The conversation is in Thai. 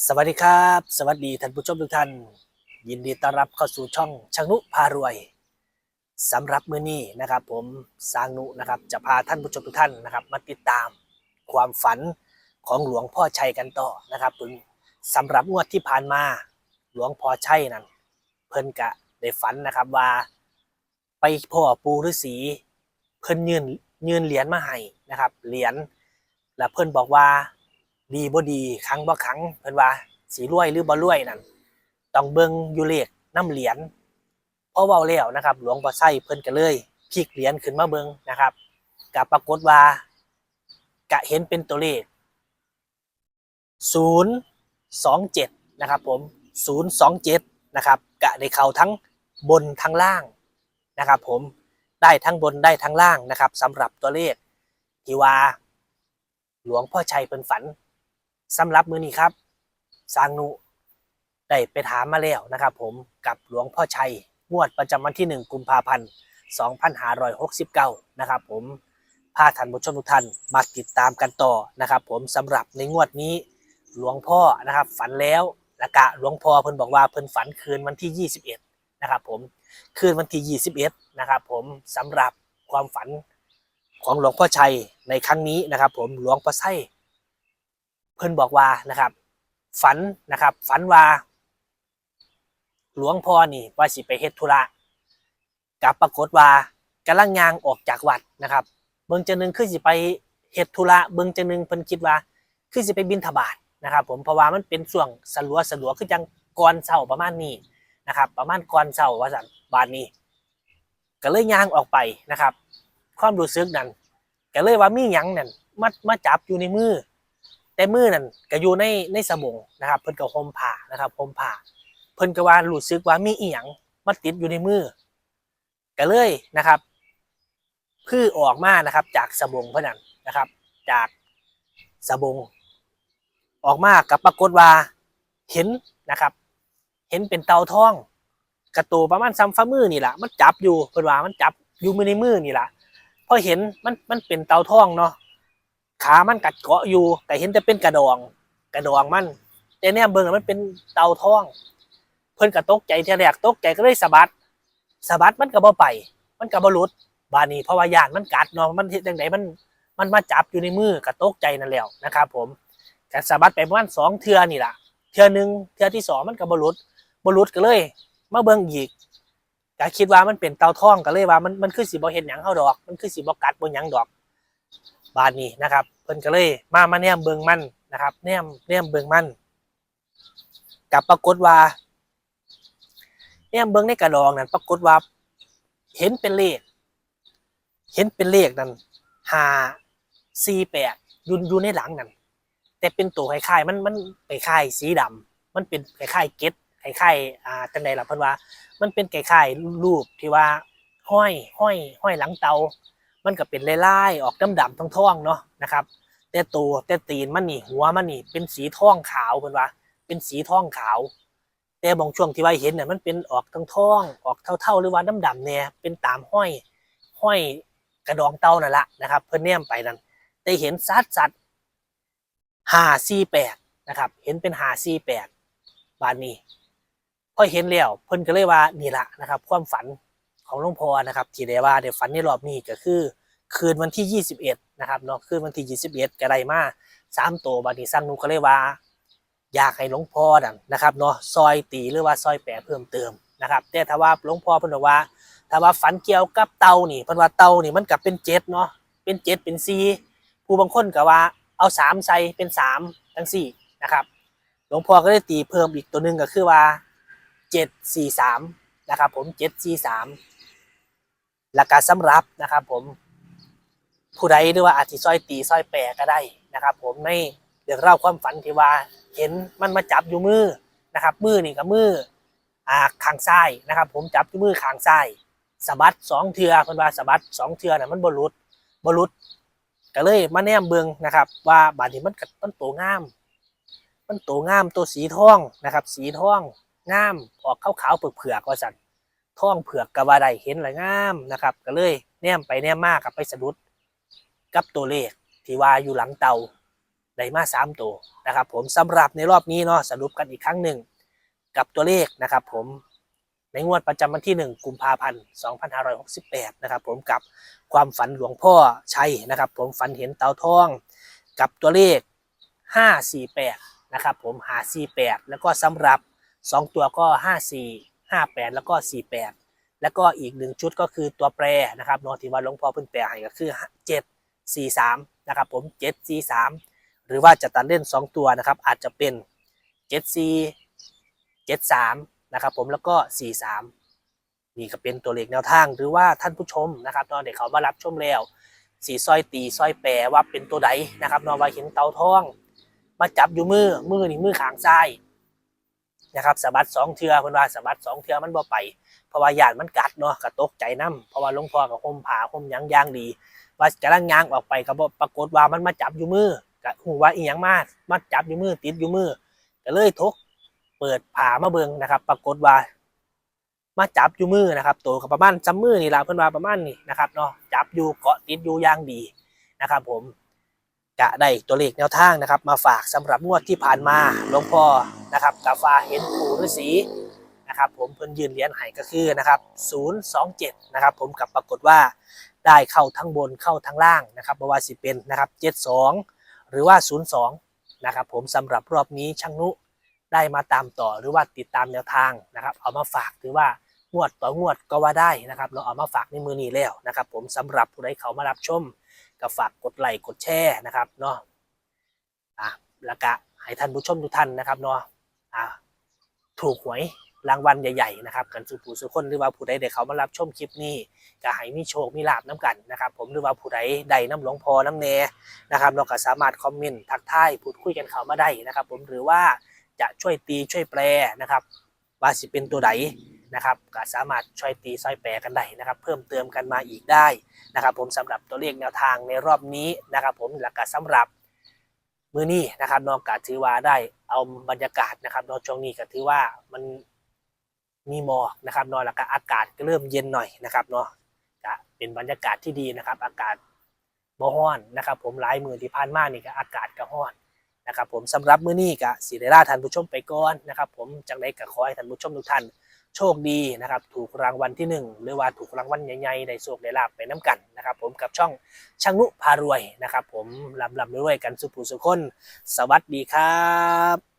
สวัสดีครับ สวัสดีท่านผู้ชมทุกท่าน ยินดีต้อนรับเข้าสู่ช่องช่างนุพารวยสำหรับมื้อนี้นะครับ ผมสางนุนะครับจะพาท่านผู้ชมทุกท่านนะครับ มาติดตามความฝันของหลวงพ่อชัยกันต่อนะครับผมสำหรับงวดที่ผ่านมาหลวงพ่อชัยนั้นเพิ่นกะได้ฝันนะครับว่า ไปพ่อปูฤาษีเพิ่นยืนยืนเหรียญมาให้นะครับเหรียญแล้วเพิ่นบอกว่า ดีบ่ดีครั้งบ่ครั้งเพิ่นว่าสีรวยหรือบ่รวยนั่นต้องเบิ่งอยู่เลขน้ำเหรียญพอเว้าแล้วนะครับ หลวงพ่อไส้เพิ่นก็เลยพลิกเหรียญขึ้นมาเบิ่งนะครับก็ปรากฏว่ากะเห็นเป็นตัวเลข 027 นะครับผม 027 นะครับกะได้เข้าทั้งบนทั้งล่างนะครับผมได้ทั้งบนได้ทั้งล่างนะครับสำหรับตัวเลขที่ว่าหลวงพ่อชัยเพิ่นฝัน สำหรับมือนี้ครับสางนุได้ไปถามมาแล้วนะครับผมกับหลวงพ่อชัยงวดประจำวันที่ 1 กุมภาพันธ์ 2569 นะครับผมพาท่านผู้ชมทุกท่านมาติดตามกันต่อนะครับผมสำหรับในงวดนี้หลวงพ่อนะครับฝันแล้วละกะหลวงพ่อเพิ่นบอกว่าเพิ่นฝันคืนวันที่ 21 นะครับผมคืนวันที่ 21 นะครับผมสำหรับความฝันของหลวงพ่อชัยในครั้งนี้นะครับผมหลวงพ่อไส้ พิ่นบอกว่านะครับ ฝันนะครับ ฝันว่า หลวงพ่อนี่ว่าสิไปเฮ็ดธุระกับปรากฏว่ากำลังยางออกจากวัดนะครับ เบิ่งจังหนึงคือสิไปเฮ็ดธุระเบิ่งจังหนึงเพิ่นคิดว่า คือสิไปบิณฑบาตนะครับ ผมเพราะว่ามันเป็นช่วงสลัวสลัวคือจังก่อนเช้าประมาณนี้นะครับ ประมาณก่อนเช้าว่าซั่นบาดนี้ ก็เลยยางออกไปนะครับ ความรู้สึกนั้นก็เลยว่ามีหยังนั่นมามาจับอยู่ในมือ แต่มือนั่นก็อยู่ในในสมองนะครับ เพิ่นก็ห่มผ้านะครับห่มผ้าเพิ่นก็ว่ารู้สึกว่ามีอีหยังมาติดอยู่ในมือก็เลยนะครับพือออกมานะครับ จากสบงเพิ่นนั่นนะครับ จากสบงออกมากับปรากฏว่าเห็นนะครับ เห็นเป็นเตาทองกระตูประมาณซ้ำฝ่ามือนี่แหละมันจับอยู่เพิ่นว่ามันจับอยู่มือในมือนี่แหละพอเห็นมันมันเป็นเตาทองเนาะ ขามันกัดเกาะอยู่แต่เห็นแต่เป็นกระดอง กระดองมันแต่เนี่ยเบิ่งมันเป็นเตาทอง เพิ่นก็ตกใจเทีแรกตกใจก็เลยสะบัดสะบัดมันก็บ่ไป มันก็บ่หลุดบานี้เพราะว่าญาติมันกัดเนาะมันเฮ็ดจังไดมันมันมาจับอยู่ในมือก็ตกใจนั่นแหล้วนะครับผมก็สะบัดไปประมาณสองเทือนี่ล่ะเทือหนึงเทือที่สองมันก็บ่หลุดบ่หลุดก็เลยมาเบิ่งอีกก็คิดว่ามันเป็นเตาทองก็เลยว่ามันมันคือสิบ่เฮ็ดหยังเฮาดอก มันคือสิบ่กัดบ่หยังดอก บานนี้นะครับเพิ่นก็เลยมามาแนมเบิงมันนะครับแนมแนมเบิงมันกับปรากฏว่าแนมเบิงในกระดองนั่นปรากฏว่า เห็นเป็นเลข เห็นเป็นเลขนั่นหาสี่แปดยู่อยู่ในหลังนั่นแต่เป็นตัวคล้ายๆมันมันคล้ายๆสีดำมันเป็นคล้ายๆเก็ดคล้ายๆอ่าจังใดล่ะเพิ่นว่า มันเป็นคล้ายๆรูปที่ว่าห้อยห้อยห้อยหลังเตา มันก็เป็นลายๆออกดำดำๆท่องๆเนาะนะครับแต่ตัวแต่ตีนมันนี่หัวมันนี่เป็นสีทองขาวเพิ่นว่า เป็นสีทองขาว แต่บางช่วงที่ว่าเห็นเนี่ยมันเป็นออกทองทองๆออกเท่าๆหรือว่าดำดำๆเนี่ยเป็นตามห้อยห้อยกระดองเต่านั่นละนะครับ เพิ่นแนมไปนั่นแต่เห็นสัดสัดห้าสี่แปดนะครับ เห็นเป็นห้าสี่แปดบานนี้พอเห็นแล้วเพิ่นก็เลยว่านี่ละนะครับ ความฝัน ของหลวงพ่อนะครับที่ได้ว่าได้ฝันในรอบนี้ก็คือ คืนวันที่ 21 นะครับเนาะคืนวันที่ 21 ก็ได้มาสามตัวบัดนี้สร้างนุก็เลยว่า อยากให้หลวงพ่อนั่นนะครับเนาะซอยตีหรือว่าซอยแปะเพิ่มเติมนะครับแต่ถ้าว่าหลวงพ่อเพิ่นบอกว่า ถ้าว่าฝันเกี่ยวกับเตานี่เพิ่นว่าเตานี่มันกับเป็นเจ็ดเนาะเป็นเจ็ดเป็นสี่ผู้บางคนก็ว่าเอาสามใส่เป็นสามทั้งสี่นะครับหลวงพ่อก็ได้ตีเพิ่มอีกตัวหนึ่งก็คือว่าเจ็ดสี่สามนะครับผมเจ็ดสี่สาม หลักการสำหรับนะครับผมผู้ใดหรือว่าอาจจะซอยตีซอยแปรก็ได้นะครับ ผมในเรื่องเล่าความฝันที่ว่าเห็นมันมาจับอยู่มือนะครับมือนี่กับมืออ่าขางซ้ายนะครับ ผมจับอยู่มือขางซ้ายสะบัดสองเทือเพิ่นว่าสะบัดสองเทือน่ะมันบรุษบรุษก็เลยมาแนมเบิงนะครับ ว่าบาดนี้มันกัมันโตงาม มันโตงามตัวสีทองนะครับ สีทองงามออกขาวๆเผือกๆว่าสัน ท่องเผือกกะว่าได้เห็นละงามนะครับ ก็เลยแนมไปแนมมากกับไปสะดุดกับตัวเลขที่ว่าอยู่หลังเตาได้มาสามตัวนะครับ ผมสำหรับในรอบนี้เนาะสรุปกันอีกครั้งหนึ่งกับตัวเลขนะครับ ผมในงวดประจำวันที่ 1 กุมภาพันธ์2568 นะครับ ผมกับความฝันหลวงพ่อชัยนะครับ ผมฝันเห็นเตาทอง กับตัวเลข 548 นะครับ ผม548 แล้วก็สำหรับ 2 ตัวก็ 54 58 แล้วก็ 48 แล้วก็อีกหนึ่งชุดก็คือตัวแปรนะครับเนาะที่ว่าหลวงพ่อเพิ่นแปลให้ก็คือ 7 4 3 นะครับผม 7 4 3 หรือว่าจะตัดเล่น 2 ตัวนะครับ อาจจะเป็น 7 4 7 3 นะครับผมแล้วก็ 4 3 นี่ก็เป็นตัวเลขแนวทาง หรือว่าท่านผู้ชมนะครับเนาะเดี๋ยวเขามารับชมแล้วสีสร้อยตีสร้อยแปรว่าเป็นตัวใดนะครับเนาะว่าเห็นเตาทอง มาจับอยู่มือมือนี่มือขางซ้าย นะครับสะบัดสองเทือเพิ่นว่าสะบัดสองเทือมันบ่ไป เพราะว่าหยาดมันกัดเนาะก็ตกใจนํเพราะว่าหลวงพ่อกับห่มผ้าห่มหยังย่างดี ว่ากำลังย่างออกไปก็บ่ปรากฏว่ามันมาจับอยู่มือก็หูว่าอีหยังมามาจับอยู่มือติดอยู่มือก็เลยทกเปิดผ้ามาเบิ่งนะครับ ปรากฏว่า มาจับอยู่มือนะครับตัวก็ประมาณจำมือนี่ละเพิ่นว่าประมาณนี้นะครับเนาะจับอยู่เกาะติดอยู่ย่างดีนะครับ ผม จะได้ตัวเลขแนวทางนะครับ มาฝากสำหรับงวดที่ผ่านมาหลวงพ่อนะครับกาฟ้าเห็นปู่ฤาษีนะครับ ผมเพิ่นยืนเหรียญให้ก็คือนะครับ027นะครับ ผมกับปรากฏว่าได้เข้าทั้งบนเข้าทั้งล่างนะครับบว่าสิเป็นนะครับ72 หรือว่า 02นะครับ ผมสำหรับรอบนี้ช่างนุได้มาตามต่อหรือว่าติดตามแนวทางนะครับ เอามาฝากถือว่างวดต่องวดก็ว่าได้นะครับ เราเอามาฝากในมือนี้แล้วนะครับ ผมสำหรับผู้ใดเขามารับชม ก็ฝากกดไลค์กดแชร์นะครับเนาะอะแล้วก็ให้ท่านผู้ชมทุกท่านนะครับเนาะอะถูกหวยรางวัลใหญ่ๆนะครับกันสู่ผู้สุคนหรือว่าผู้ใดได้เขามารับชมคลิปนี้ก็ให้มีโชคมีลาบน้ำกันนะครับ ผมหรือว่าผู้ใดใดน้ำหลวงพอน้ำแน่นะครับเราก็สามารถคอมเมนต์ทักทายพูดคุยกันเขามาได้นะครับ ผมหรือว่าจะช่วยตีช่วยแปลนะครับ ว่าสิเป็นตัวใด นะครับก็สามารถช่วยตีช่วยแปลกันได้นะครับ เพิ่มเติมกันมาอีกได้นะครับ ผมสำหรับตัวเลขแนวทางในรอบนี้นะครับ ผมหลักการสำหรับมือนี้นะครับนอกจาถือว่าได้เอาบรรยากาศนะครับนอกช่วงนี้ก็ถือว่ามันมีหมอกนะครับนอนแล้วก็อากาศก็เริ่มเย็นหน่อยนะครับเนาะก็เป็นบรรยากาศที่ดีนะครับ อากาศบ่ฮ้อนนะครับ ผมหลายมือที่ผ่านมานี่ก็อากาศก็ฮ้อนนะครับ ผมสำหรับมื้อนี้ก็สิได้ลาท่านผู้ชมไปก่อนนะครับ ผมจังไดก็ขอให้ท่านผู้ชมทุกท่าน โชคดีนะครับ ถูกรางวัลที่หนึ่งหรือว่าถูกรางวัลใหญ่ๆได้โชคได้ลาบไปน้กันนะครับ ผมกับช่องช่างนุพารวยนะครับ ผมลำลำรวยกันสุภูสุคน สวัสดีครับ